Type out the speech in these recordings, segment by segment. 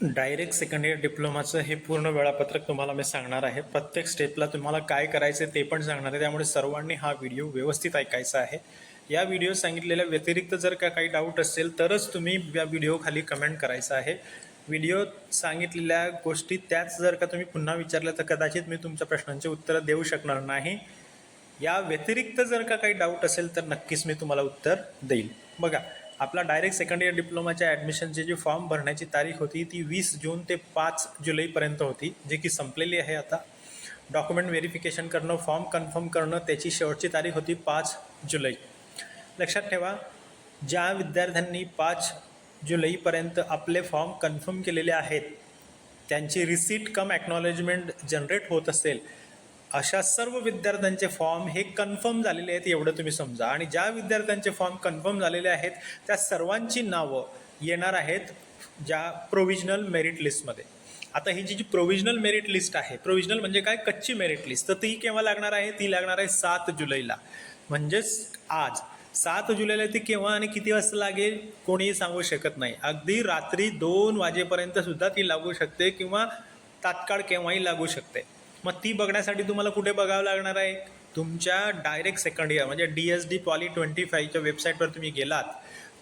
Direct second year डिप्लोमाचं हे पूर्ण वेळापत्रक तुम्हाला मी सांगणार आहे. प्रत्येक स्टेपला तुम्हाला काय करायचं ते पण सांगणार आहे. त्यामुळे सर्वांनी हा व्हिडिओ व्यवस्थित ऐकायचा आहे. या व्हिडिओ सांगितलेल्या व्यतिरिक्त जर का काही डाऊट असेल तरच तुम्ही या व्हिडिओखाली कमेंट करायचा आहे. व्हिडिओ सांगितलेल्या गोष्टी त्याच जर का तुम्ही पुन्हा विचारल्या तर कदाचित मी तुमच्या प्रश्नांची उत्तरं देऊ शकणार नाही. या व्यतिरिक्त जर का काही डाऊट असेल तर नक्कीच मी तुम्हाला उत्तर देईल. बघा आपला डायरेक्ट सेकंड इयर डिप्लोमाच्या ॲडमिशनची जी फॉर्म भरण्याची तारीख होती ती वीस जून ते पाच जुलैपर्यंत होती जे की संपलेली आहे आता. डॉक्युमेंट व्हेरिफिकेशन करणं फॉर्म कन्फर्म करणं त्याची शेवटची तारीख होती पाच जुलै. लक्षात ठेवा ज्या विद्यार्थ्यांनी पाच जुलैपर्यंत आपले फॉर्म कन्फर्म केलेले आहेत त्यांची रिसीट कम ॲक्नॉलेजमेंट जनरेट होत असेल अशा सर्व विद्यार्थ्यांचे फॉर्म हे कन्फर्म झालेले आहेत एवढं तुम्ही समजा. आणि ज्या विद्यार्थ्यांचे फॉर्म कन्फर्म झालेले आहेत त्या सर्वांची नावं येणार आहेत ज्या प्रोव्हिजनल मेरिट लिस्टमध्ये आता ही जी जी प्रोव्हिजनल मेरिट लिस्ट आहे प्रोव्हिजनल म्हणजे काय? कच्ची मेरिट लिस्ट तर ती केव्हा लागणार आहे? ती लागणार आहे सात जुलैला. म्हणजेच आज. सात जुलैला ती केव्हा आणि किती वाजता लागेल? कोणीही सांगू शकत नाही. अगदी रात्री दोन वाजेपर्यंत सुद्धा ती लागू शकते किंवा तात्काळ केव्हाही लागू शकते. मग ती बघण्यासाठी तुम्हाला कुठे बघावं लागणार आहे? तुमच्या डायरेक्ट सेकंड इयर म्हणजे D S D poly twenty फाईव्हच्या वेबसाईटवर तुम्ही गेलात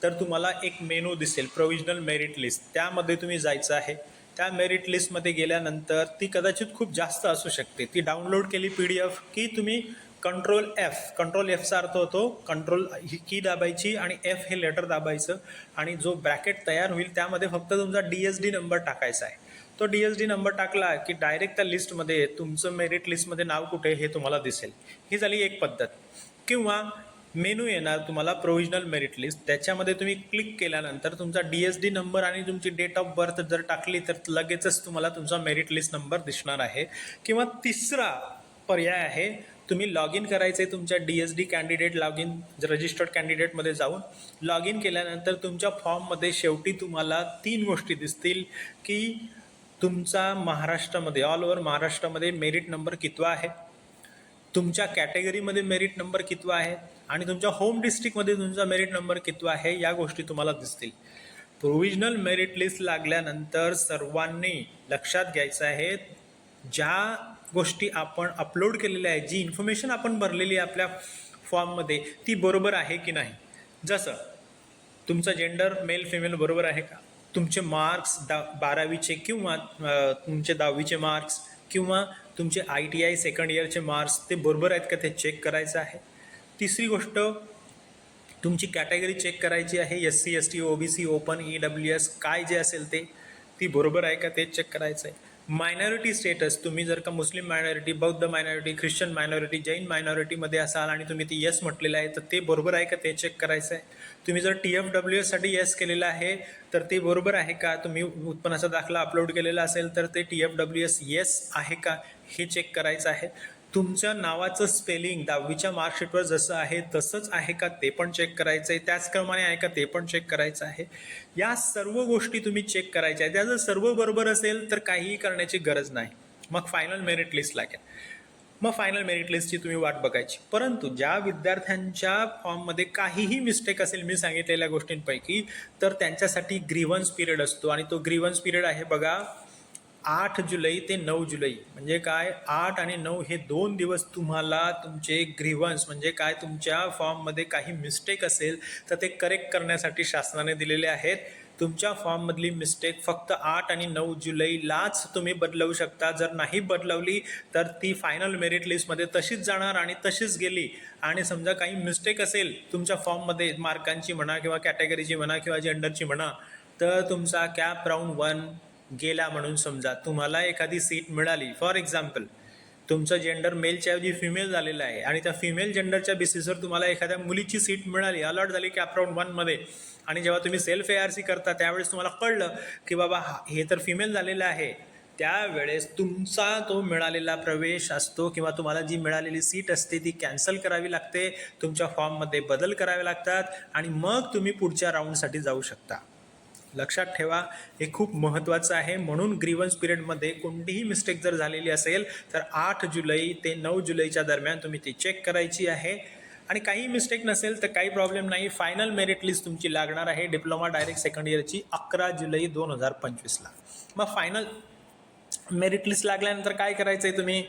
तर तुम्हाला एक मेनू दिसेल प्रोविजनल मेरिट लिस्ट त्यामध्ये तुम्ही जायचं आहे. त्या मेरिट लिस्टमध्ये गेल्यानंतर ती कदाचित खूप जास्त असू शकते. ती डाउनलोड केली पी डी एफ की तुम्ही कंट्रोल एफ कंट्रोल एफचा अर्थ होतो कंट्रोल ही की दाबायची आणि एफ हे लेटर दाबायचं आणि जो ब्रॅकेट तयार होईल त्यामध्ये फक्त तुमचा डी एस डी नंबर टाकायचा आहे. तो डी एस डी नंबर टाकला की डायरेक्ट त्या लिस्टमध्ये तुमचं मेरिट लिस्टमध्ये नाव कुठे हे तुम्हाला दिसेल. ही झाली एक पद्धत. किंवा मेनू येणार तुम्हाला प्रोव्हिजनल मेरिट लिस्ट त्याच्यामध्ये तुम्ही क्लिक केल्यानंतर तुमचा डी एस डी नंबर आणि तुमची डेट ऑफ बर्थ जर टाकली तर लगेचच तुम्हाला तुमचा मेरिट लिस्ट नंबर दिसणार आहे. किंवा तिसरा पर्याय आहे तुम्ही लॉग इन करायचे तुमच्या D S D candidate log in registered कॅन्डिडेटमध्ये जाऊन लॉग इन केल्यानंतर तुमच्या फॉर्ममध्ये शेवटी तुम्हाला तीन गोष्टी दिसतील की तुमचा महाराष्ट्रामध्ये ऑल ओव्हर महाराष्ट्रामध्ये मेरिट नंबर कितवा आहे? तुमच्या कॅटेगरीमध्ये मेरिट नंबर कितवा आहे? आणि तुमच्या होम डिस्ट्रिक्टमध्ये तुमचा मेरिट नंबर कितवा आहे? या गोष्टी तुम्हाला दिसतील. प्रोव्हिजनल मेरिट लिस्ट लागल्यानंतर सर्वांनी लक्षात घ्यायचं आहे ज्या गोष्टी आपण अपलोड केलेल्या आहेत जी इन्फॉर्मेशन आपण भरलेली आहे आपल्या फॉर्ममध्ये ती बरोबर आहे की नाही? जसं तुमचं जेंडर मेल फिमेल बरोबर आहे का? तुमचे मार्क्स दा बारावीचे किंवा तुमचे दहावीचे मार्क्स किंवा तुमचे आय टी आय सेकंड इयरचे मार्क्स ते बरोबर आहेत का ते चेक करायचं आहे? तिसरी गोष्ट तुमची कॅटेगरी चेक करायची आहे S C S T O B C open E W S काय जे असेल ते ती बरोबर आहे का ते चेक करायचं आहे मायनॉरिटी स्टेटस तुम्ही जर का मुस्लिम मायनॉरिटी बौद्ध मायनॉरिटी ख्रिश्चन मायनॉरिटी जैन मायनॉरिटीमध्ये असाल आणि तुम्ही ती येस म्हटलेलं आहे तर ते बरोबर आहे का? ते चेक करायचं आहे तुम्ही जर टी एफ डब्ल्यू एससाठी येस केलेलं आहे तर ते बरोबर आहे का? तुम्ही उत्पन्नाचा दाखला अपलोड केलेला असेल तर ते T F W S yes आहे का? हे चेक करायचं आहे. तुमच्या नावाचं स्पेलिंग दहावीच्या मार्कशीटवर जसं आहे तसंच आहे का? ते पण चेक करायचं आहे त्याचप्रमाणे आहे का? ते पण चेक करायचं आहे. या सर्व गोष्टी तुम्ही चेक करायच्या आहेत. त्या जर सर्व बरोबर असेल तर काहीही करण्याची गरज नाही. मग फायनल मेरिट लिस्ट लागेल. मग फायनल मेरिट लिस्टची तुम्ही वाट बघायची. परंतु ज्या विद्यार्थ्यांच्या फॉर्ममध्ये काहीही मिस्टेक असेल मी सांगितलेल्या गोष्टींपैकी तर त्यांच्यासाठी ग्रीव्हन्स पिरियड असतो. आणि तो ग्रीव्हन्स पिरियड आहे बघा आठ जुलै ते नऊ जुलै. म्हणजे काय? आठ आणि नऊ हे दोन दिवस तुम्हाला तुमचे ग्रीव्हन्स म्हणजे काय? तुमच्या फॉर्ममध्ये काही मिस्टेक असेल तर ते करेक्ट करण्यासाठी शासनाने दिलेले आहेत. तुमच्या फॉर्ममधली मिस्टेक फक्त आठ आणि नऊ जुलैलाच तुम्ही बदलवू शकता. जर नाही बदलवली तर ती फायनल मेरिट लिस्टमध्ये तशीच जाणार आणि तशीच गेली. आणि समजा काही मिस्टेक असेल तुमच्या फॉर्ममध्ये मार्कांची म्हणा किंवा कॅटेगरीची म्हणा किंवा जेंडरची म्हणा तर तुमचा कॅप राऊंड वन गेला म्हणून समजा तुम्हाला एखादी सीट मिळाली. फॉर एक्झाम्पल तुमचं जेंडर मेलच्या ऐवजी फिमेल झालेलं आहे आणि त्या फिमेल जेंडरच्या बेसिसवर तुम्हाला एखाद्या मुलीची सीट मिळाली. अलॉट झाली की राऊंड वनमध्ये आणि जेव्हा तुम्ही सेल्फ ए आर सी करता त्यावेळेस तुम्हाला कळलं की बाबा हा- हे तर फिमेल झालेलं आहे. त्यावेळेस तुमचा तो मिळालेला प्रवेश असतो किंवा तुम्हाला जी मिळालेली सीट असते ती कॅन्सल करावी लागते. तुमच्या फॉर्ममध्ये बदल करावे लागतात आणि मग तुम्ही पुढच्या राऊंडसाठी जाऊ शकता. लक्षात ठेवा हे खूप महत्त्वाचं आहे. म्हणून ग्रीवन्स पिरियडमध्ये कोणतीही मिस्टेक जर झालेली असेल तर आठ जुलै ते नऊ जुलैच्या दरम्यान तुम्ही ती चेक करायची आहे. आणि काही मिस्टेक नसेल तर काही प्रॉब्लेम नाही. फायनल मेरिट लिस्ट तुमची लागणार आहे डिप्लोमा डायरेक्ट सेकंड इयरची अकरा जुलै दोन हजार पंचवीसला. मग फायनल मेरिट लिस्ट लागल्यानंतर काय करायचं आहे तुम्ही?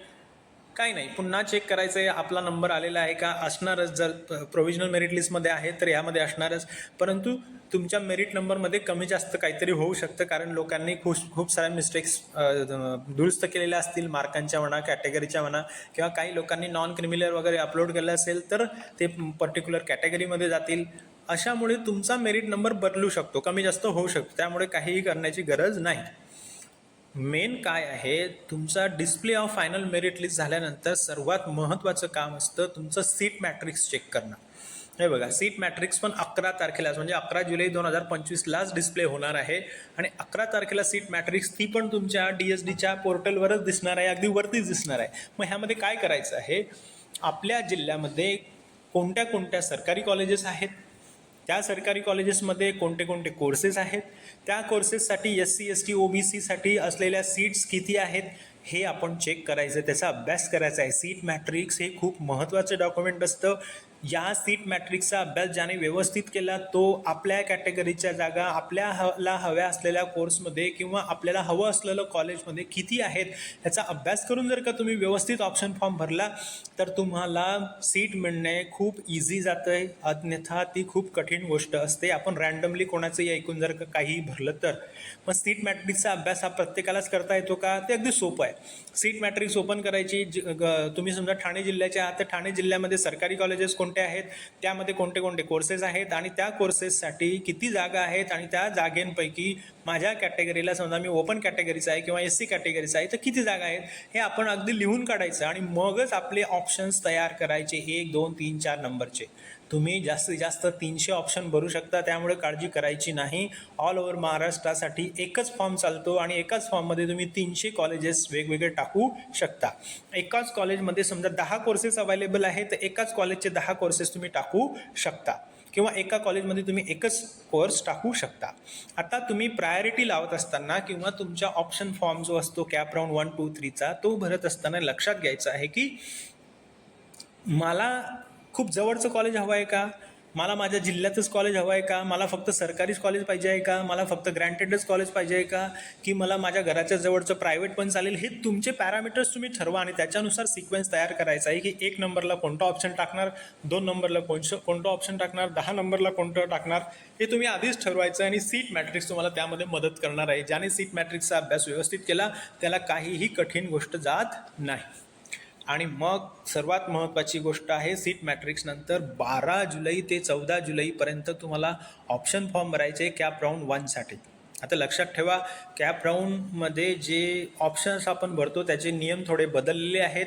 काही नाही पुन्हा चेक करायचं आहे आपला नंबर आलेला आहे का? असणारच जर प्रोव्हिजनल मेरिट लिस्टमध्ये आहे तर यामध्ये असणारच. परंतु तुमच्या मेरिट नंबरमध्ये कमी जास्त काहीतरी होऊ शकतं कारण लोकांनी खूप खूप साऱ्या मिस्टेक्स दुरुस्त केलेल्या असतील. मार्कांच्या म्हणा कॅटेगरीच्या म्हणा किंवा काही लोकांनी नॉन क्रिमिनल वगैरे अपलोड केलं असेल तर ते पर्टिक्युलर कॅटेगरीमध्ये जातील. अशामुळे तुमचा मेरिट नंबर बदलू शकतो कमी जास्त होऊ शकतो. त्यामुळे काहीही करण्याची गरज नाही. मेन काय आहे तुमचा display of final merit list झाल्यानंतर सर्वात महत्त्वाचं काम असतं तुमचं सीट मॅट्रिक्स चेक करणं. हे बघा सीट मॅट्रिक्स पण अकरा तारखेलाच म्हणजे अकरा जुलै दोन हजार पंचवीसलाच डिस्प्ले होणार आहे. आणि अकरा तारखेला सीट मॅट्रिक्स ती पण तुमच्या डी एस डीच्या पोर्टलवरच दिसणार आहे अगदी वरतीच दिसणार आहे. मग ह्यामध्ये काय करायचं आहे? आपल्या जिल्ह्यामध्ये कोणत्या कोणत्या सरकारी कॉलेजेस आहेत? त्या सरकारी कॉलेजेसमध्ये कोणते कोणते कोर्सेस आहेत? त्या कोर्सेससाठी S C S T O B सीसाठी असलेल्या सीट्स किती आहेत? हे आपण चेक करायचं त्याचा अभ्यास करायचा आहे. सीट मॅट्रिक्स हे खूप महत्त्वाचं डॉक्युमेंट असतं. या सीट मॅट्रिक्सचा अभ्यास ज्याने व्यवस्थित केला तो आपल्या कॅटेगरीच्या जागा आपल्या हला हव्या असलेल्या कोर्समध्ये किंवा आपल्याला हवं असलेलं कॉलेजमध्ये किती आहेत ह्याचा अभ्यास करून जर का तुम्ही व्यवस्थित ऑप्शन फॉर्म भरला तर तुम्हाला सीट मिळणे खूप इझी जातं आहे अन्यथा ती खूप कठीण गोष्ट असते. आपण रँडमली कोणाचंही ऐकून जर का काही भरलं तर. मग सीट मॅट्रिक्सचा अभ्यास हा प्रत्येकालाच करता येतो का? ते अगदी सोपं आहे. सीट मॅट्रिक्स ओपन करायची. ज- तुम्ही समजा ठाणे जिल्ह्याचे आहात तर ठाणे जिल्ह्यामध्ये सरकारी कॉलेजेस कोणते आहेत? त्यामध्ये कोणते कोणते कोर्सेस आहेत? आणि त्या कोर्सेससाठी किती जागा आहेत? आणि त्या जागेंपैकी माझ्या कॅटेगरीला समजा मी ओपन कॅटेगरीचा आहे किंवा एस सी कॅटेगरीचा आहे तर किती जागा आहेत? हे आपण अगदी लिहून काढायचं आणि मगच आपले ऑप्शन्स तयार करायचे एक दोन तीन चार नंबरचे. तुम्ही जास्तीत जास्त तीनशे ऑप्शन भरू शकता त्यामुळे काळजी करायची नाही. ऑल ओव्हर महाराष्ट्रासाठी एकच फॉर्म चालतो आणि एकाच फॉर्ममध्ये तुम्ही तीनशे कॉलेजेस वेगवेगळे टाकू शकता. एकाच कॉलेजमध्ये समजा दहा कोर्सेस अवेलेबल आहेत तर एकाच कॉलेजचे दहा कोर्सेस तुम्ही टाकू शकता. किंवा एका कॉलेजमध्ये तुम्ही एकच कोर्स टाकू शकता. आता तुम्ही प्रायोरिटी लावत असताना किंवा तुमच्या ऑप्शन फॉर्म जो असतो कॅप राऊंड वन टू थ्रीचा तो भरत असताना लक्षात घ्यायचं आहे की मला खूप जवळचं कॉलेज हवं आहे का? मला माझ्या जिल्ह्यातच कॉलेज हवं आहे का? मला फक्त सरकारीच कॉलेज पाहिजे आहे का? मला फक्त ग्रँटेडच कॉलेज पाहिजे आहे का? की मला माझ्या घराच्या जवळचं प्रायव्हेट पण चालेल? हे तुमचे पॅरामीटर्स तुम्ही ठरवा आणि त्याच्यानुसार सिक्वेन्स तयार करायचा आहे की एक नंबरला कोणतं ऑप्शन टाकणार दोन नंबरला कोणतं कोणतं ऑप्शन टाकणार दहा नंबरला कोणतं टाकणार हे तुम्ही आधीच ठरवायचं आणि सीट मॅट्रिक्स तुम्हाला त्यामध्ये मदत करणार आहे. ज्याने सीट मॅट्रिक्सचा अभ्यास व्यवस्थित केला त्याला काहीही कठीण गोष्ट जात नाही. आणि मग सर्वात महत्त्वाची गोष्ट आहे सीट मॅट्रिक्स नंतर बारा जुलै ते चौदा जुलैपर्यंत तुम्हाला ऑप्शन फॉर्म भरायचे कॅप राऊंड वनसाठी आता लक्षात ठेवा कॅप राऊंडमध्ये जे ऑप्शन्स आपण भरतो त्याचे नियम थोडे बदललेले आहेत.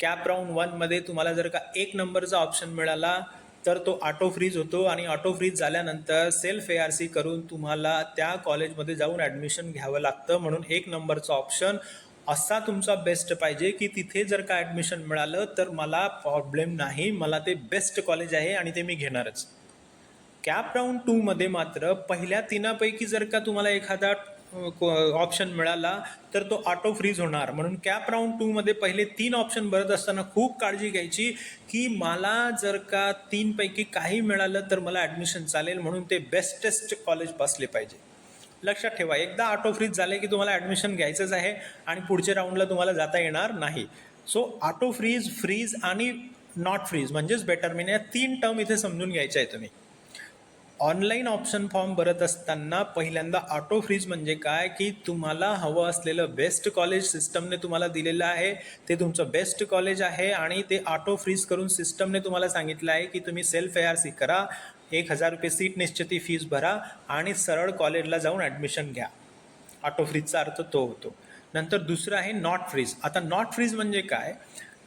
कॅप राऊंड वनमध्ये तुम्हाला जर का एक नंबरचा ऑप्शन मिळाला तर तो ऑटो फ्रीज होतो आणि ऑटो फ्रीज झाल्यानंतर सेल्फ ए आर सी करून तुम्हाला त्या कॉलेजमध्ये जाऊन ॲडमिशन घ्यावं लागतं. म्हणून एक नंबरचं ऑप्शन असा तुमचा बेस्ट पाहिजे की तिथे जर का ॲडमिशन मिळालं तर मला प्रॉब्लेम नाही. मला ते बेस्ट कॉलेज आहे आणि ते मी घेणारच. कॅप राऊंड टूमध्ये मात्र पहिल्या तिनापैकी जर का तुम्हाला एखादा ऑप्शन मिळाला तर तो ऑटो फ्रीज होणार. म्हणून कॅप राऊंड टूमध्ये पहिले तीन ऑप्शन भरत असताना खूप काळजी घ्यायची की मला जर का तीनपैकी काही मिळालं तर मला ॲडमिशन चालेल. म्हणून ते बेस्टेस्ट कॉलेज बसले पाहिजे. लक्षात ठेवा. एकदा ऑटो फ्रीज झाले की तुम्हाला ॲडमिशन घ्यायचंच आहे आणि पुढच्या राऊंडला तुम्हाला जाता येणार नाही. सो ऑटो फ्रीज फ्रीज आणि नॉट फ्रीज म्हणजेच बेटर मीन या तीन टर्म इथे समजून घ्यायचे आहे तुम्ही. ऑनलाईन ऑप्शन फॉर्म भरत असताना पहिल्यांदा ऑटो फ्रीज म्हणजे काय? की तुम्हाला हवं असलेलं बेस्ट कॉलेज सिस्टमने तुम्हाला दिलेलं आहे. ते तुमचं बेस्ट कॉलेज आहे आणि ते ऑटो फ्रीज करून सिस्टमने तुम्हाला सांगितलं आहे की तुम्ही सेल्फ ए आर सी करा. एक हजार रुपये सीट निश्चिती फीज भरा आणि सरळ कॉलेजला जाऊन ॲडमिशन घ्या. ऑटो फ्रीजचा अर्थ तो होतो. नंतर दुसरं आहे नॉट फ्रीज आता नॉट फ्रीज म्हणजे काय?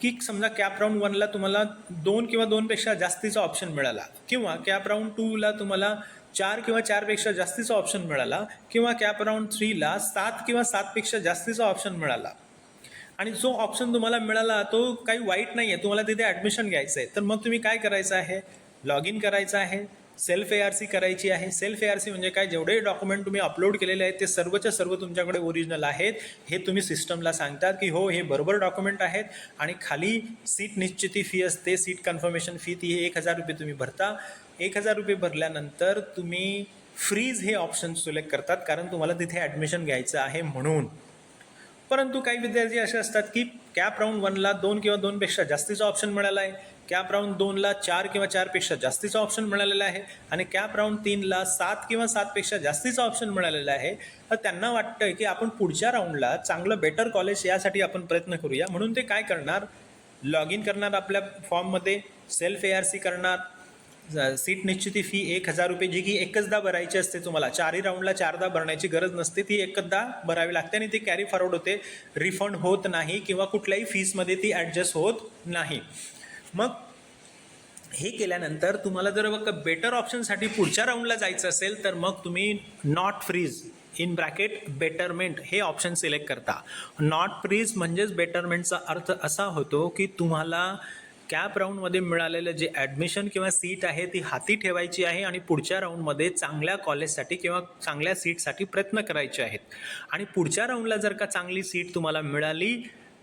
की समजा कॅप राऊंड वनला तुम्हाला दोन किंवा दोनपेक्षा जास्तीचा ऑप्शन मिळाला किंवा कॅप राऊंड टूला तुम्हाला चार किंवा चारपेक्षा जास्तीचा ऑप्शन मिळाला किंवा कॅप राऊंड थ्रीला सात किंवा सातपेक्षा जास्तीचा ऑप्शन मिळाला. आणि जो ऑप्शन तुम्हाला मिळाला तो काही वाईट नाही आहे तुम्हाला तिथे ॲडमिशन घ्यायचं आहे तर मग तुम्ही काय करायचं आहे? लॉग इन करायचं आहे सेल्फ ए आर सी करायची आहे. सेल्फ ए आर सी म्हणजे काय? जेवढे डॉक्युमेंट तुम्ही अपलोड केलेले आहेत ते सर्वच्या सर्व तुमच्याकडे ओरिजिनल आहेत. हे तुम्ही सिस्टमला सांगतात की हो हे बरोबर डॉक्युमेंट आहेत आणि खाली सीट निश्चिती फी असते. सीट कन्फर्मेशन फी ती एक हजार रुपये तुम्ही भरता. एक हजार रुपये भरल्यानंतर तुम्ही फ्रीज हे ऑप्शन सिलेक्ट करतात कारण तुम्हाला तिथे ॲडमिशन घ्यायचं आहे म्हणून. परंतु काही विद्यार्थी असे असतात की कॅप राऊंड वनला दोन किंवा दोनपेक्षा जास्तीचा ऑप्शन मिळाला आहे कॅप राऊंड दोनला चार किंवा चारपेक्षा जास्तीचा ऑप्शन मिळालेला आहे आणि कॅप राऊंड तीनला सात किंवा सातपेक्षा जास्तीचा ऑप्शन मिळालेला आहे. तर त्यांना वाटतं की आपण पुढच्या राऊंडला चांगलं बेटर कॉलेज यासाठी आपण प्रयत्न करूया. म्हणून ते काय करणार? लॉग इन करणार आपल्या फॉर्ममध्ये सेल्फ ए आर सी करणार. सीट निश्चिती फी एक हजार रुपये जी की एकचदा भरायची असते तुम्हाला. चारही राऊंडला चारदा भरण्याची गरज नसते ती एकदा भरावी लागते आणि ती कॅरी फॉरवर्ड होते. रिफंड होत नाही किंवा कुठल्याही फीसमध्ये ती ॲडजस्ट होत नाही. मग हे केल्यानंतर तुम्हाला जर बघ बेटर ऑप्शनसाठी पुढच्या राऊंडला जायचं असेल तर मग तुम्ही not freeze in bracket betterment हे ऑप्शन सिलेक्ट करता. नॉट फ्रीज म्हणजेच बेटरमेंटचा अर्थ असा होतो की तुम्हाला कॅप राऊंडमध्ये मिळालेलं जे ॲडमिशन किंवा सीट आहे ती हाती ठेवायची आहे आणि पुढच्या राऊंडमध्ये चांगल्या कॉलेजसाठी किंवा चांगल्या सीटसाठी प्रयत्न करायचे आहेत. आणि पुढच्या राऊंडला जर का चांगली सीट तुम्हाला मिळाली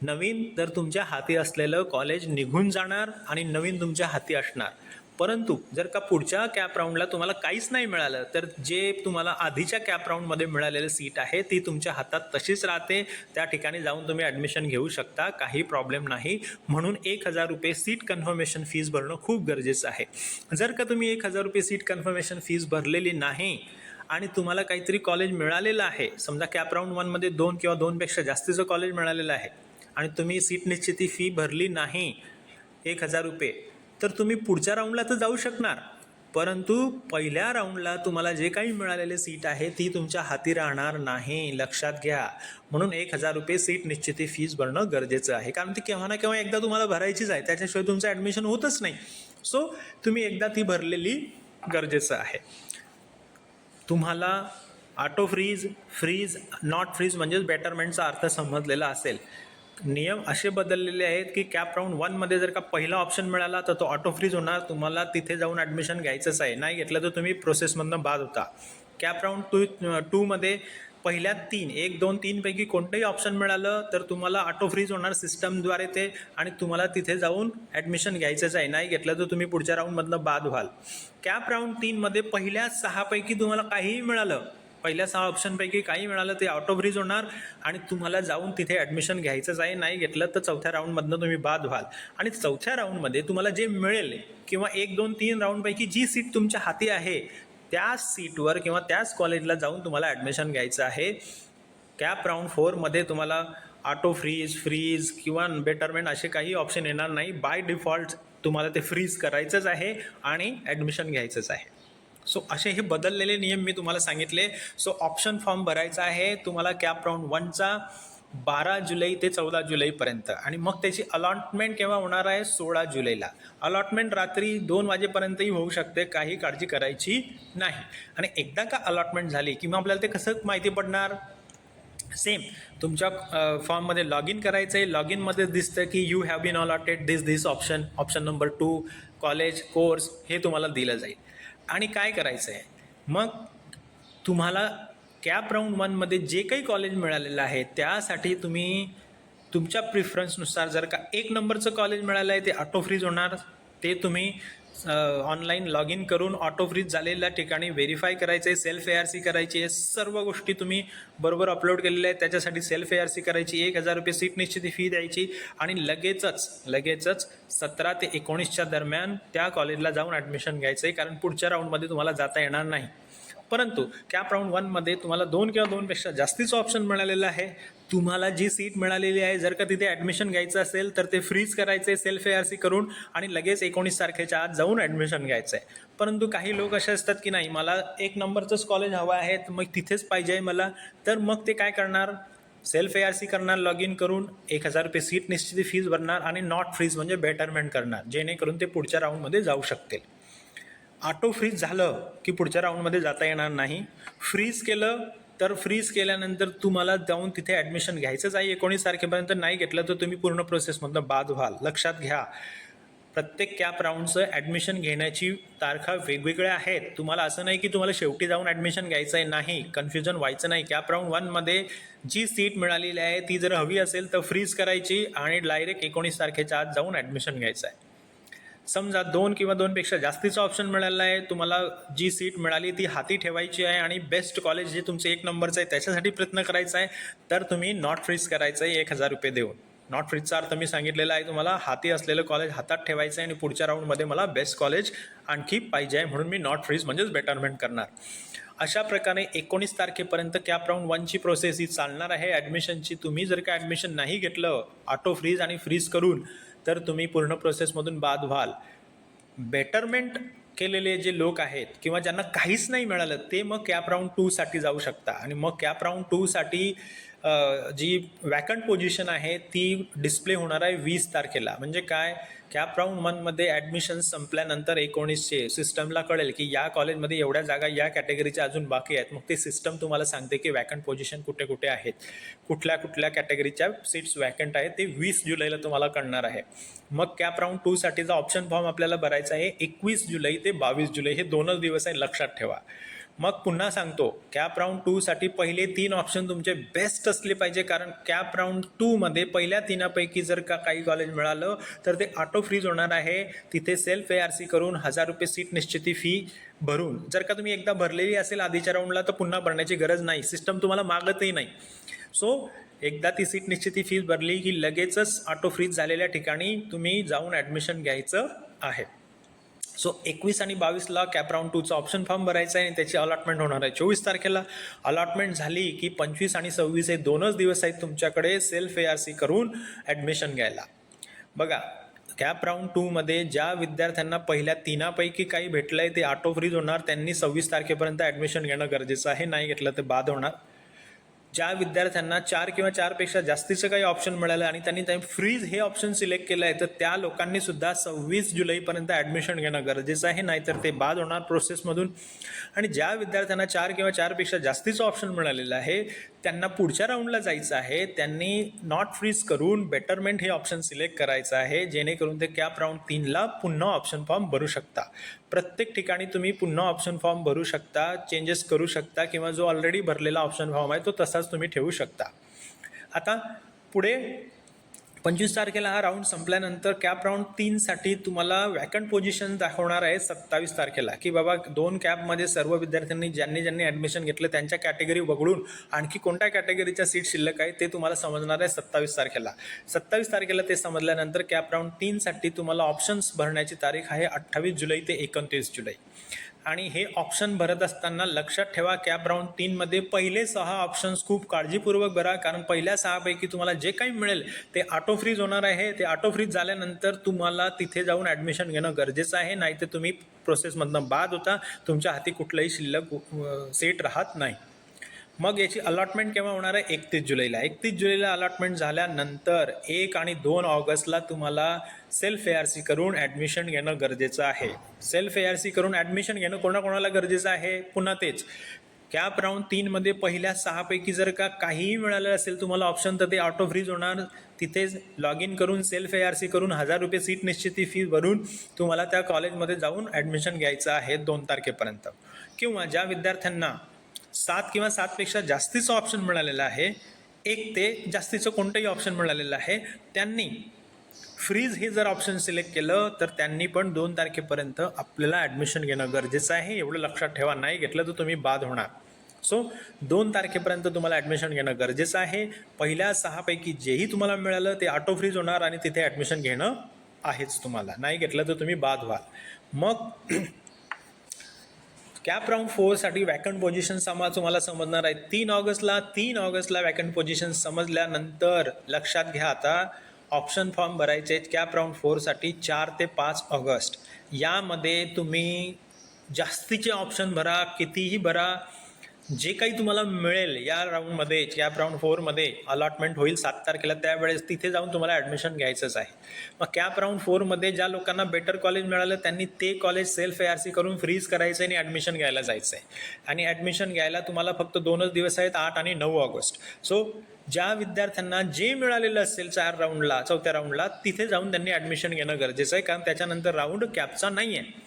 नवीन तर तुमच्या हाती असलेलं कॉलेज निघून जाणार आणि नवीन तुमच्या हाती असणार. परंतु जर का पुढच्या कॅप राऊंडला तुम्हाला काहीच नाही मिळालं तर जे तुम्हाला आधीच्या कॅप राऊंडमध्ये मिळालेलं सीट आहे ती तुमच्या हातात तशीच राहते. त्या ठिकाणी जाऊन तुम्ही ॲडमिशन घेऊ शकता काही प्रॉब्लेम नाही. म्हणून एक हजार रुपये सीट कन्फर्मेशन फीज भरणं खूप गरजेचं आहे. जर का तुम्ही एक हजार रुपये सीट कन्फर्मेशन फीज भरलेली नाही आणि तुम्हाला काहीतरी कॉलेज मिळालेलं आहे समजा कॅप राऊंड वनमध्ये दोन किंवा दोनपेक्षा जास्तीचं कॉलेज मिळालेलं आहे आणि तुम्ही सीट निश्चिती फी भरली नाही एक हजार रुपये तर तुम्ही पुढच्या राऊंडला तर जाऊ शकणार. परंतु पहिल्या राऊंडला तुम्हाला जे काही मिळालेले सीट आहे ती तुमच्या हाती राहणार नाही. लक्षात घ्या. म्हणून एक हजार रुपये सीट निश्चिती फीज भरणं गरजेचं आहे. कारण ती केव्हा ना केव्हा एकदा तुम्हाला भरायचीच आहे. त्याच्याशिवाय तुमचं ॲडमिशन होतच नाही. सो तुम्ही एकदा ती भरलेली गरजेचं आहे. तुम्हाला auto freeze freeze not freeze म्हणजेच बेटरमेंटचा अर्थ समजलेला असेल. नियम असे बदललेले आहेत की कॅप राऊंड वनमध्ये जर का पहिला ऑप्शन मिळाला तर तो ऑटो फ्रीज होणार. तुम्हाला तिथे जाऊन ॲडमिशन घ्यायचंच आहे. नाही घेतलं तर तुम्ही प्रोसेसमधनं बाद होता. कॅप राऊंड टू टूमध्ये पहिल्या तीन एक दोन तीनपैकी कोणतंही ऑप्शन मिळालं तर तुम्हाला ऑटो फ्रीज होणार सिस्टमद्वारे ते आणि तुम्हाला तिथे जाऊन ॲडमिशन घ्यायचंच आहे. नाही घेतलं तर तुम्ही पुढच्या राऊंडमधनं बाद व्हाल. कॅप राऊंड तीनमध्ये पहिल्या सहापैकी तुम्हाला काहीही मिळालं पहिल्या सहा ऑप्शनपैकी काही मिळालं ते ऑटो फ्रीज होणार आणि तुम्हाला जाऊन तिथे ॲडमिशन घ्यायचंच आहे. नाही घेतलं तर चौथ्या राऊंडमधनं तुम्ही बाद व्हाल. आणि चौथ्या राऊंडमध्ये तुम्हाला जे मिळेल किंवा एक दोन तीन राऊंडपैकी जी सीट तुमच्या हाती आहे त्याच सीटवर किंवा त्याच कॉलेजला जाऊन तुम्हाला ॲडमिशन घ्यायचं आहे. कॅप राऊंड फोरमध्ये तुम्हाला ऑटो फ्रीज फ्रीज किंवा बेटरमेंट असे काही ऑप्शन येणार नाही. बाय डिफॉल्ट तुम्हाला ते फ्रीज करायचंच आहे आणि ॲडमिशन घ्यायचंच आहे. सो असे हे बदललेले नियम मी तुम्हाला सांगितले. सो ऑप्शन फॉर्म भरायचा आहे. तुम्हाला कॅप राऊंड वनचा बारा जुलै ते चौदा जुलैपर्यंत आणि मग त्याची अलॉटमेंट केव्हा होणार आहे? सोळा जुलैला. अलॉटमेंट रात्री दोन वाजेपर्यंतही होऊ शकते. काही काळजी करायची नाही. आणि एकदा का अलॉटमेंट झाली किंवा आपल्याला ते कसं माहिती पडणार? सेम तुमच्या फॉर्ममध्ये लॉग इन करायचं आहे लॉग इनमध्ये दिसतं की you have been allotted this this option option number two college course हे तुम्हाला दिलं जाईल. आणि काय करायचं आहे मग तुम्हाला कॅप राऊंड वनमध्ये जे काही कॉलेज मिळालेलं आहे त्यासाठी तुम्ही तुमच्या प्रिफरन्सनुसार जर का एक नंबरचं कॉलेज मिळालं आहे ते ऑटो फ्रीज होणार ते तुम्ही ऑनलाईन लॉग इन करून ऑटो फ्रीज झालेल्या ठिकाणी व्हेरीफाय करायचं आहे सेल्फ ए आर सी करायची आहे सर्व गोष्टी तुम्ही बरोबर अपलोड केलेल्या आहेत. त्याच्यासाठी सेल्फ ए आर सी करायची एक हजार रुपये सीट निश्चिती फी द्यायची आणि लगेचच लगेचच सतरा ते एकोणीसच्या दरम्यान त्या कॉलेजला जाऊन ॲडमिशन घ्यायचं आहे कारण पुढच्या राऊंडमध्ये तुम्हाला जाता येणार नाही. परंतु कॅप राऊंड वनमध्ये तुम्हाला दोन किंवा दोनपेक्षा जास्तीचं ऑप्शन मिळालेलं आहे. तुम्हाला जी सीट मिळालेली आहे जर का तिथे ॲडमिशन घ्यायचं असेल तर ते फ्रीज करायचे सेल्फ ए आर सी करून आणि लगेच एकोणीस तारखेच्या आत जाऊन ॲडमिशन घ्यायचं आहे परंतु काही लोक असे असतात की नाही मला एक नंबरचंच कॉलेज हवं आहे मग तिथेच पाहिजे आहे मला. तर मग ते काय करणार? सेल्फ ए आर सी करणार लॉग इन करून एक हजार रुपये सीट निश्चित फीज भरणार आणि नॉट फ्रीज म्हणजे बेटरमेंट करणार जेणेकरून ते पुढच्या राऊंडमध्ये जाऊ शकतील. ऑटो फ्रीज झालं की पुढच्या राऊंडमध्ये जाता येणार नाही. फ्रीज केलं तर फ्रीज केल्यानंतर तुम्हाला जाऊन तिथे ॲडमिशन घ्यायचंच आहे. एकोणीस तारखेपर्यंत नाही घेतलं तर तुम्ही पूर्ण प्रोसेसमधनं बाद व्हाल. लक्षात घ्या. प्रत्येक कॅप राऊंडचं ॲडमिशन घेण्याची तारखा वेगवेगळ्या आहेत. तुम्हाला असं नाही की तुम्हाला शेवटी जाऊन ॲडमिशन घ्यायचं आहे नाही कन्फ्युजन व्हायचं नाही. कॅप राऊंड वनमध्ये जी सीट मिळालेली आहे ती जर हवी असेल तर फ्रीज करायची आणि डायरेक्ट एकोणीस तारखेच्या आत जाऊन ॲडमिशन घ्यायचं आहे समजा दोन किंवा दोनपेक्षा जास्तीचं ऑप्शन मिळाला आहे तुम्हाला जी सीट मिळाली ती हाती ठेवायची आहे आणि बेस्ट कॉलेज जे तुमचं एक नंबरचं आहे त्याच्यासाठी प्रयत्न करायचा आहे तर तुम्ही नॉट फ्रीज करायचं आहे एक हजार रुपये देऊन. नॉट फ्रीजचा अर्थ मी सांगितलेला आहे तुम्हाला हाती असलेलं कॉलेज हातात ठेवायचं आहे आणि पुढच्या राऊंडमध्ये मला बेस्ट कॉलेज आणखी पाहिजे आहे म्हणून मी नॉट फ्रीज म्हणजेच बेटरमेंट करणार. अशा प्रकारे एकोणीस तारखेपर्यंत कॅप राऊंड वनची प्रोसेस ही चालणार आहे. ॲडमिशनची तुम्ही जर का ॲडमिशन नाही घेतलं ऑटो फ्रीज आणि फ्रीज करून तर तुम्ही पूर्ण प्रोसेसमधून बाद व्हाल. बेटरमेंट केलेले जे लोक आहेत किंवा ज्यांना काहीच नाही मिळालं ते मग कॅप राऊंड टूसाठी जाऊ शकता. आणि मग कॅप राऊंड टूसाठी जी वॅकंट पोझिशन आहे ती डिस्प्ले होणार आहे वीस तारखेला. म्हणजे काय? कॅप राऊंड वनमध्ये ॲडमिशन संपल्यानंतर एकोणीसशे सिस्टमला कळेल की या कॉलेजमध्ये एवढ्या जागा या कॅटेगरीच्या अजून बाकी आहेत. मग ते सिस्टम तुम्हाला सांगते की वॅकंट पोझिशन कुठे कुठे आहेत. कुठल्या कुठल्या कॅटेगरीच्या सीट्स वॅकंट आहेत ते वीस जुलैला तुम्हाला कळणार आहे. मग कॅप राऊंड टूसाठीचा ऑप्शन फॉर्म आपल्याला भरायचा आहे एकवीस जुलै ते बावीस जुलै. हे दोनच दिवस आहे लक्षात ठेवा. मग पुन्हा सांगतो कॅप राऊंड टूसाठी पहिले तीन ऑप्शन तुमचे बेस्ट असले पाहिजे कारण कॅप राऊंड टूमध्ये पहिल्या तीनापैकी जर का काही कॉलेज मिळालं तर ते ऑटो फ्रीज होणार आहे. तिथे सेल्फ ए आर सी करून हजार रुपये सीट निश्चिती फी भरून. जर का तुम्ही एकदा भरलेली असेल आधीच्या राऊंडला तर पुन्हा भरण्याची गरज नाही. सिस्टम तुम्हाला मागतही नाही. सो एकदा ती सीट निश्चिती फीज भरली की लगेचच ऑटो फ्रीज झालेल्या ठिकाणी तुम्ही जाऊन ॲडमिशन घ्यायचं आहे. सो एकवीस आणि बावीसला कॅप राऊंड टूचा ऑप्शन फॉर्म भरायचा आहे आणि त्याची अलॉटमेंट होणार आहे. चोवीस तारखेला अलॉटमेंट झाली की पंचवीस आणि सव्वीस हे दोनच दिवस आहेत तुमच्याकडे सेल्फ ए आर सी करून ॲडमिशन घ्यायला. बघा कॅप राऊंड टूमध्ये ज्या विद्यार्थ्यांना पहिल्या तीनापैकी काही भेटलं आहे ते ऑटो फ्रीज होणार. त्यांनी सव्वीस तारखेपर्यंत ॲडमिशन घेणं गरजेचं आहे. नाही घेतलं तर बाद होणार. ज्या विद्यार्थ्यांना चार किंवा चारपेक्षा जास्तीचं काही ऑप्शन मिळालं आणि त्यांनी त्या फ्रीज हे ऑप्शन सिलेक्ट केलं आहे तर त्या लोकांनी सुद्धा सव्वीस जुलैपर्यंत ॲडमिशन घेणं गरजेचं आहे नाहीतर ते बाद होणार प्रोसेसमधून आणि ज्या विद्यार्थ्यांना चार किंवा चारपेक्षा जास्तीचं ऑप्शन मिळालेलं आहे त्यांना पुढच्या राऊंडला जायचं आहे त्यांनी नॉट फ्रीज करून बेटरमेंट हे ऑप्शन सिलेक्ट करायचं आहे जेणेकरून ते कॅप राऊंड तीनला पुन्हा ऑप्शन फॉर्म भरू शकता. प्रत्येक ठिकाणी तुम्ही पुन्हा ऑप्शन फॉर्म भरू शकता चेंजेस करू शकता किंवा जो ऑलरेडी भरलेला ऑप्शन फॉर्म आहे तो तसाच तुम्ही ठेवू शकता. आता पुढे पंचवीस तारखेला हा राऊंड संपल्यानंतर कॅप राऊंड तीनसाठी तुम्हाला वॅकंट पोझिशन दाखवणार आहे सत्तावीस तारखेला. की बाबा दोन कॅपमध्ये सर्व विद्यार्थ्यांनी ज्यांनी ज्यांनी ॲडमिशन घेतलं त्यांच्या कॅटेगरी वगळून आणखी कोणत्या कॅटेगरीच्या सीट शिल्लक आहे ते तुम्हाला समजणार आहे सत्तावीस तारखेला. सत्तावीस तारखेला ते समजल्यानंतर कॅप राऊंड तीनसाठी तुम्हाला ऑप्शन्स भरण्याची तारीख आहे अठ्ठावीस जुलै ते एकोणतीस जुलै. आणि हे ऑप्शन भरत असताना लक्षात ठेवा कॅप राऊंड तीनमध्ये पहिले सहा ऑप्शन्स खूप काळजीपूर्वक भरा कारण पहिल्या सहापैकी तुम्हाला जे काही मिळेल ते ऑटो फ्रीज होणार आहे. ते ऑटो फ्रीज झाल्यानंतर तुम्हाला तिथे जाऊन ॲडमिशन घेणं गरजेचं आहे. नाही तर तुम्ही प्रोसेसमधनं बाद होता. तुमच्या हाती कुठलंही शिल्लक सेट राहत नाही. मग याची अलॉटमेंट केव्हा होणार आहे? एकतीस जुलैला. एकतीस जुलैला अलॉटमेंट झाल्यानंतर एक आणि दोन ऑगस्टला तुम्हाला सेल्फ ए आर सी करून ॲडमिशन घेणं गरजेचं आहे. सेल्फ ए आर सी करून ॲडमिशन घेणं कोणाकोणाला गरजेचं आहे? पुन्हा तेच. कॅप राऊंड तीनमध्ये पहिल्या सहापैकी जर का काहीही मिळालं असेल तुम्हाला ऑप्शन तर ते ऑटो फ्रीज होणार. तिथेच लॉग इन करून सेल्फ ए आर सी करून हजार रुपये सीट निश्चिती फी भरून तुम्हाला त्या कॉलेजमध्ये जाऊन ॲडमिशन घ्यायचं आहे दोन तारखेपर्यंत. किंवा ज्या विद्यार्थ्यांना सात किंवा सातपेक्षा जास्तीचं ऑप्शन मिळालेलं आहे. एक ते जास्तीचं कोणतंही ऑप्शन मिळालेलं आहे. त्यांनी फ्रीज हे जर ऑप्शन सिलेक्ट केलं तर त्यांनी पण दोन तारखेपर्यंत आपल्याला ॲडमिशन घेणं गरजेचं आहे. एवढं लक्षात ठेवा नाही घेतलं तर तुम्ही बाद होणार. सो दोन तारखेपर्यंत तुम्हाला ॲडमिशन घेणं गरजेचं आहे. पहिल्या सहापैकी जेही तुम्हाला मिळालं ते ऑटो फ्रीज होणार आणि तिथे ॲडमिशन घेणं आहेच तुम्हाला. नाही घेतलं तर तुम्ही बाद व्हाल. मग कॅप राऊंड फोरसाठी वॅकंट पोझिशन समा तुम्हाला समजणार आहे तीन ऑगस्टला तीन ऑगस्टला वॅकंट पोझिशन समजल्यानंतर लक्षात घ्या आता ऑप्शन फॉर्म भरायचे आहेत कॅप राऊंड फोरसाठी चार ते पाच ऑगस्ट. यामध्ये तुम्ही जास्तीचे ऑप्शन भरा कितीही भरा जे काही तुम्हाला मिळेल या राऊंडमध्ये या राऊंड फोरमध्ये अलॉटमेंट होईल सात तारखेला त्यावेळेस तिथे जाऊन तुम्हाला ॲडमिशन घ्यायचंच आहे. मग कॅप राऊंड फोरमध्ये ज्या लोकांना बेटर कॉलेज मिळालं त्यांनी ते college self A R C करून फ्रीज करायचं आहे आणि ॲडमिशन घ्यायला जायचं आहे आणि ॲडमिशन घ्यायला तुम्हाला फक्त दोनच दिवस आहेत आठ आणि नऊ ऑगस्ट. सो ज्या विद्यार्थ्यांना जे मिळालेलं असेल चार राऊंडला चौथ्या राऊंडला तिथे जाऊन त्यांनी ॲडमिशन घेणं गरजेचं आहे कारण त्याच्यानंतर राऊंड कॅपचा नाही आहे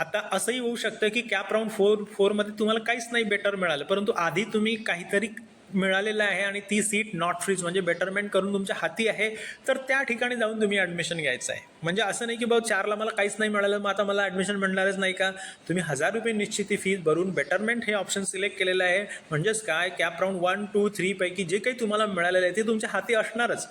आता असंही होऊ शकतं की कॅप राऊंड फोर फोरमध्ये तुम्हाला काहीच नाही बेटर मिळालं. परंतु आधी तुम्ही काहीतरी मिळालेलं आहे आणि ती सीट नॉट फ्रीज म्हणजे बेटरमेंट करून तुमच्या हाती आहे तर त्या ठिकाणी जाऊन तुम्ही ॲडमिशन घ्यायचं आहे. म्हणजे असं नाही की बाबा चारला मला काहीच नाही मिळालं मग आता मला ॲडमिशन मिळणारच नाही का? तुम्ही हजार रुपये निश्चिती फीज भरून बेटरमेंट हे ऑप्शन सिलेक्ट केलेलं आहे. म्हणजेच काय? कॅप राऊंड वन टू थ्रीपैकी जे काही तुम्हाला मिळालेलं आहे ते तुमच्या हाती असणारच.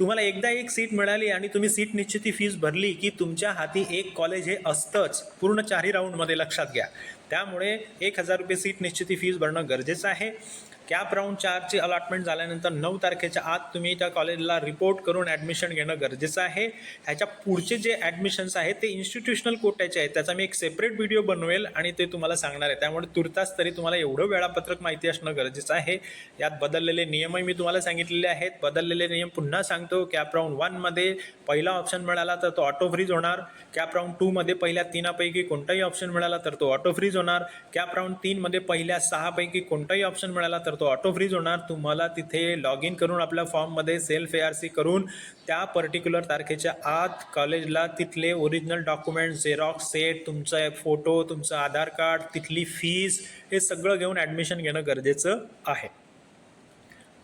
तुम्हाला एकदा एक सीट मिळाली आणि तुम्ही सीट निश्चिती फीस भरली की तुमच्या हाती एक कॉलेज हे असतंच. पूर्ण चारही राऊंडमध्ये लक्षात घ्या. त्यामुळे एक हजार रुपये सीट निश्चिती फीस भरणं गरजेचं आहे. कॅप राऊंड चारची अलॉटमेंट झाल्यानंतर नऊ तारखेच्या आत तुम्ही त्या कॉलेजला रिपोर्ट करून ॲडमिशन घेणं गरजेचं आहे. ह्याच्या पुढचे जे ॲडमिशन्स आहेत ते इन्स्टिट्यूशनल कोट्याचे आहेत. त्याचा मी एक सेपरेट व्हिडिओ बनवेल आणि ते तुम्हाला सांगणार आहे. त्यामुळे तुर्तास तरी तुम्हाला एवढं वेळापत्रक माहिती असणं गरजेचं आहे. यात बदललेले नियमही मी तुम्हाला सांगितलेले आहेत. बदललेले नियम पुन्हा सांगतो. कॅप राऊंड वनमध्ये पहिला ऑप्शन मिळाला तर तो ऑटो फ्रीज होणार. कॅप राऊंड टूमध्ये पहिल्या तीनापैकी कोणताही ऑप्शन मिळाला तर तो ऑटो फ्रीज होणार. कॅप राऊंड तीनमध्ये पहिल्या सहापैकी कोणताही ऑप्शन मिळाला तर तो ऑटो फ्रीज होणार. तुम्हाला तिथे लॉग इन करून आपल्या फॉर्ममध्ये सेल्फ ए आर सी करून त्या पर्टिक्युलर तारखेच्या आत कॉलेजला तिथले ओरिजिनल डॉक्युमेंट झेरॉक्स सेट तुमचा फोटो तुमचं आधार कार्ड तिथली फीज हे सगळं घेऊन ॲडमिशन घेणं गरजेचं आहे.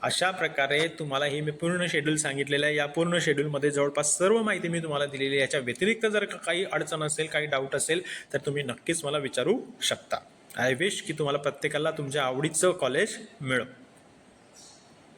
अशा प्रकारे तुम्हाला हे मी पूर्ण शेड्यूल सांगितलेलं आहे. या पूर्ण शेड्यूलमध्ये जवळपास सर्व माहिती मी तुम्हाला दिलेली आहे. याच्या व्यतिरिक्त जर काही अडचण असेल काही डाऊट असेल तर तुम्ही नक्कीच मला विचारू शकता. आय विश की तुम्हाला प्रत्येकाला तुमच्या आवडीचं कॉलेज मिळो.